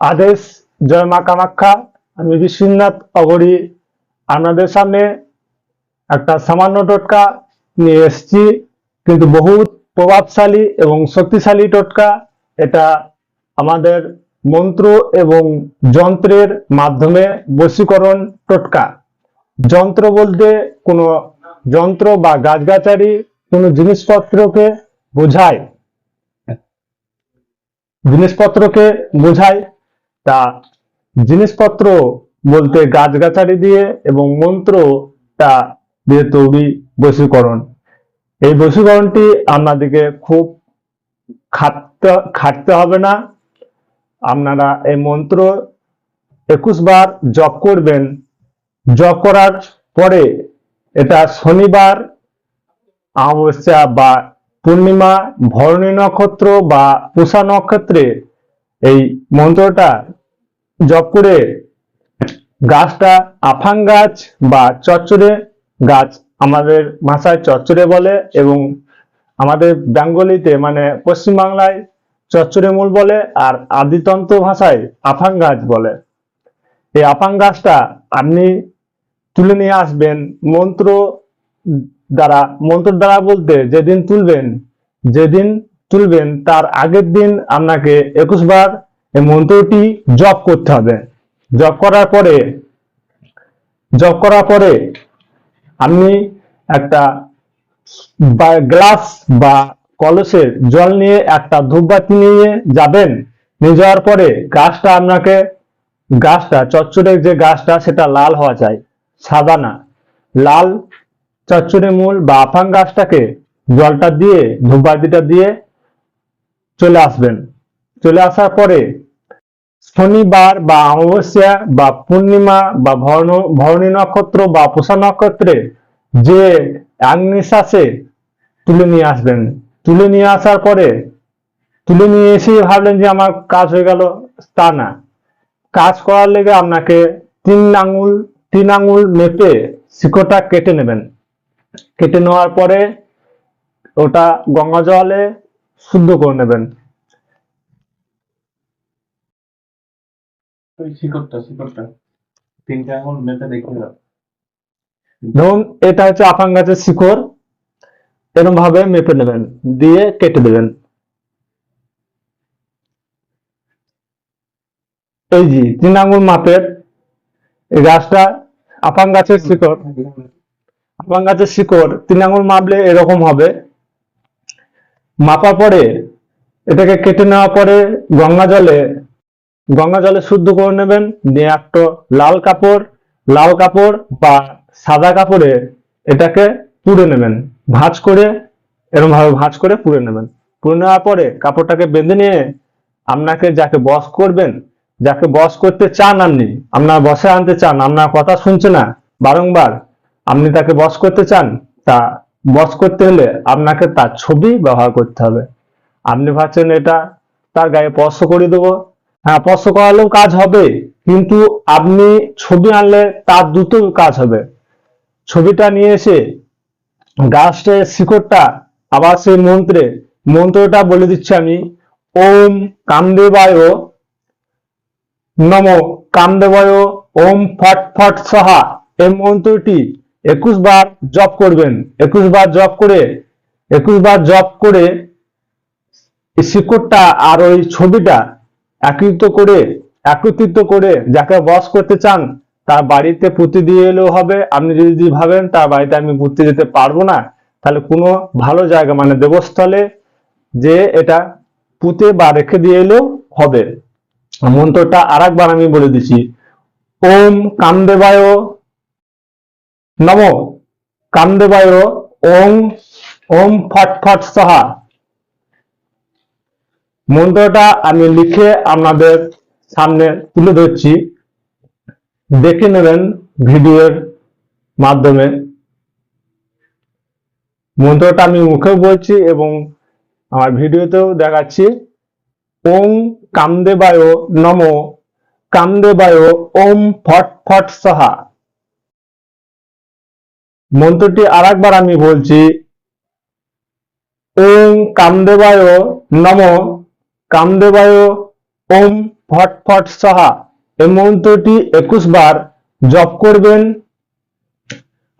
আদেশ, জয় মা কামাখ্যা, আমি বিশ্বনাথ অগরি। আপনাদের সামনে একটা সামান্য টোটকা নিয়ে এসেছি, কিন্তু বহুত প্রভাবশালী এবং শক্তিশালী টোটকা। এটা আমাদের মন্ত্র এবং যন্ত্রের মাধ্যমে বশীকরণ টোটকা। যন্ত্র বলতে কোনো যন্ত্র বা গাছগাছালি কোনো জিনিসপত্রকে বোঝায়। জিনিসপত্রকে বোঝায়। তা জিনিসপত্র বলতে গাছগাছালি দিয়ে এবং মন্ত্রটা দিয়ে তৈরি বশীকরণ। এই বশীকরণটি আপনাদেরকে খুব খাটতে খাটতে হবে না। আপনারা এই মন্ত্র একুশ বার জপ করবেন। জপ করার পরে এটা শনিবার, অমাবস্যা বা পূর্ণিমা, ভরণী নক্ষত্র বা পুষা নক্ষত্রে এই মন্ত্রটা জপ করে গাছটা আফাং গাছ বা চচ্চড়ে গাছ আমাদের ভাষায় চচ্চড়ে বলে এবং আমাদের বেঙ্গলিতে মানে পশ্চিমবাংলায় চচ্চড়ে মূল বলে আর আদিতন্ত্র ভাষায় আফাং গাছ বলে। এই আফাং গাছটা আপনি তুলে নিয়ে আসবেন মন্ত্র দ্বারা মন্ত্র দ্বারা বলতে যেদিন তুলবেন যেদিন তুলবেন তার আগের দিন আপনাকে একুশ বার এই মন্ত্রটি জপ করতে হবে। জপ করার পরে, জপ করার পরে আপনি একটা গ্লাস বা কলসের জল নিয়ে একটা ধূপবাতি নিয়ে যাবেন। নিয়ে যাওয়ার পরে গাছটা আপনাকে, গাছটা, চচ্চড়ের যে গাছটা, সেটা লাল হওয়া চাই, সাদা না। লাল চচ্চড়ে মূল বা আফাং গাছটাকে জলটা দিয়ে ধূপবাতিটা দিয়ে চলে আসবেন। চলে আসার পরে শনিবার বা অমাবস্যা বা পূর্ণিমা বা ভরণ, ভরণী নক্ষত্র বা পোষা নক্ষত্রে যে এক নিঃশ্বাসে তুলে নিয়ে আসবেন। তুলে নিয়ে আসার পরে, তুলে নিয়ে এসে ভাবলেন যে আমার কাজ হয়ে গেল, তা না। কাজ করার লেগে আপনাকে তিন আঙুল তিন আঙুল মেপে শিকড়টা কেটে নেবেন। কেটে নেওয়ার পরে ওটা গঙ্গা জলে শুদ্ধ করে নেবেন। মেপে এটা হচ্ছে আফাং গাছের ভাবে মেপে নেবেন, দিয়ে কেটে দেবেন। এই যে তিন আঙুল মাপের এই গাছটা আফাং গাছের শিকড়। আফাং গাছের শিকড় তিন আঙুল মাপলে এরকম হবে। মাপার পরে, এটাকে কেটে নেওয়ার পরে গঙ্গা জলে গঙ্গা জলে শুদ্ধ করে নেবেন দিয়ে একটা লাল কাপড় লাল কাপড় বা সাদা কাপড়ে এটাকে পুড়ে নেবেন। ভাঁজ করে এরকম ভাবে ভাঁজ করে পুড়ে নেবেন। পুড়ে নেওয়ার পরে কাপড়টাকে বেঁধে নিয়ে আপনাকে যাকে বস করবেন, যাকে বস করতে চান আপনি, আপনার বসে আনতে চান, আপনার কথা শুনছে না, বারংবার আপনি তাকে বস করতে চান, তা বস করতে হলে আপনাকে তার ছবি ব্যবহার করতে হবে। আপনি ভাবছেন এটা তার গায়ে স্পর্শ করে দেবো হ্যাঁ স্পর্শ করালেও কাজ হবে। কিন্তু আপনি ছবি আনলে তার দ্রুত কাজ হবে। ছবিটা নিয়ে এসে গাছটার শিকড়টা, আবার সেই মন্ত্রে, মন্ত্রটা বলে দিচ্ছি আমি, ওম কামদেবায় নম কামদেবায় ওম ফট ফট সহা। এই মন্ত্রটি একুশ বার জপ করবেন। একুশ বার জপ করে, একুশ বার জপ করে শিকড়টা আর ওই ছবিটা একত্রিত করে একত্রিত করে যাকে বস করতে চান, তার বাড়িতে পুঁতে দিয়ে এলেও হবে। আপনি যদি ভাবেন, তার বাড়িতে আমি পুঁতে যেতে পারব না, তাহলে কোনো ভালো জায়গা মানে দেবস্থলে যে এটা পুঁতে বা রেখে দিয়ে এলেও হবে। মন্ত্রটা আর একবার আমি বলে দিচ্ছি। ওম কামদেবায় নম। কামদেবায় ওম ওম ফট ফট সাহা। মন্ত্রটা আমি লিখে আপনাদের সামনে তুলে ধরছি। দেখে নেবেন ভিডিওর মাধ্যমে। মন্ত্রটা আমি মুখেও বলছি এবং আমার ভিডিওতেও দেখাচ্ছি। ওম কামদেবায় নম, কামদেবায় ওম ফট ফট সাহা। মন্ত্রটি আর আমি বলছি ওম কামদেবায় নম কামদেবায়, ওম ফট ফট সাহা। এই মন্ত্রটি একুশ বার জপ করবেন।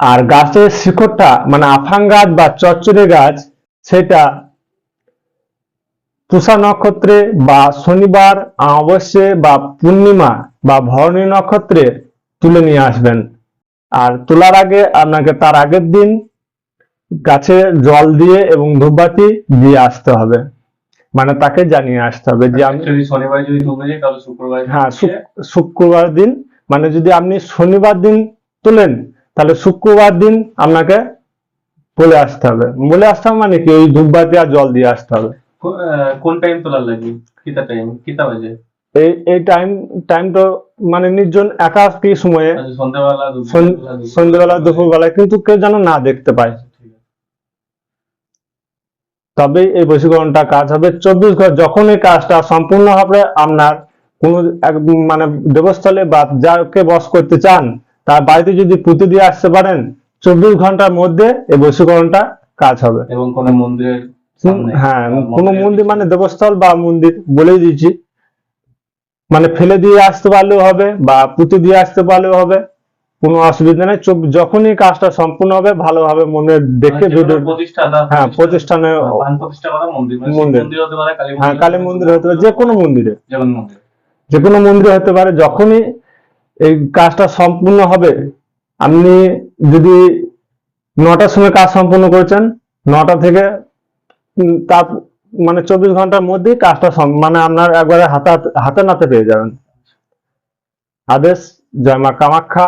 আর গাছের শিকড়টা মানে আফাং গাছ বা চচ্চরে গাছ, সেটা তুষা নক্ষত্রে বা শনিবার, অমাবস্যে বা পূর্ণিমা বা ভরণী নক্ষত্রে তুলে নিয়ে আসবেন। আর তোলার আগে আপনাকে তার আগের দিন গাছে জল দিয়ে এবং ধূপবাতি দিয়ে আসতে হবে। মানে তাকে জানিয়ে আসতে হবে যে আমি যদি শনিবার যদি যাই তাহলে শুক্রবার হ্যাঁ শুক্রবার দিন মানে যদি আপনি শনিবার দিন তোলেন তাহলে শুক্রবার দিন আপনাকে বলে আসতে হবে। বলে আসতে হবে মানে কি? ওই ধূপবাতি আর জল দিয়ে আসতে হবে। কোন টাইম তোলার লাগবে কিতা টাইম কিতা বাজে? এই এই টাইম টাইম তো মানে নির্জন একাকি সময়ে আচ্ছা, সন্ধ্যাবেলা দুপুরবেলা, দুপুরবেলায় কিন্তু কেউ যেন না দেখতে পায়। তবেই এই বশীকরণটা কাজ হবে। চব্বিশ ঘর যখন এই কাজটা সম্পূর্ণ হবে আপনার কোনো মানে দেবস্থলে বা যাকে বস করতে চান তার বাড়িতে যদি পুঁতে দিয়ে আসতে পারেন চব্বিশ ঘণ্টার মধ্যে এই বশীকরণটা কাজ হবে। এবং কোন মন্দিরের হ্যাঁ কোনো মন্দির মানে দেবস্থল বা মন্দির বলেই দিচ্ছি। মানে ফেলে দিয়ে আসতে পারলেও হবে বা পুঁতে দিয়ে আসতে পারলেও হবে। কোনো অসুবিধা নেই। যখনই কাজটা সম্পূর্ণ হবে ভালোভাবে মনে দেখে মানে ভিডিও হ্যাঁ প্রতিষ্ঠানে মন্দির মানে মন্দির। মন্দির হতে পারে হ্যাঁ কালী মন্দির হতে পারে যে কোনো মন্দিরে। যে কোনো মন্দির। যে কোনো মন্দিরে হতে পারে যখনই এই কাজটা সম্পূর্ণ হবে আপনি যদি নটার সময় কাজ সম্পূর্ণ করেছেন নটা থেকে তার মানে চব্বিশ ঘণ্টার মধ্যেই কাজটা মানে আপনার একবারে হাতে হাতে- হাতে নাতে পেয়ে যাবেন। আদেশ জয় মা কামাখ্যা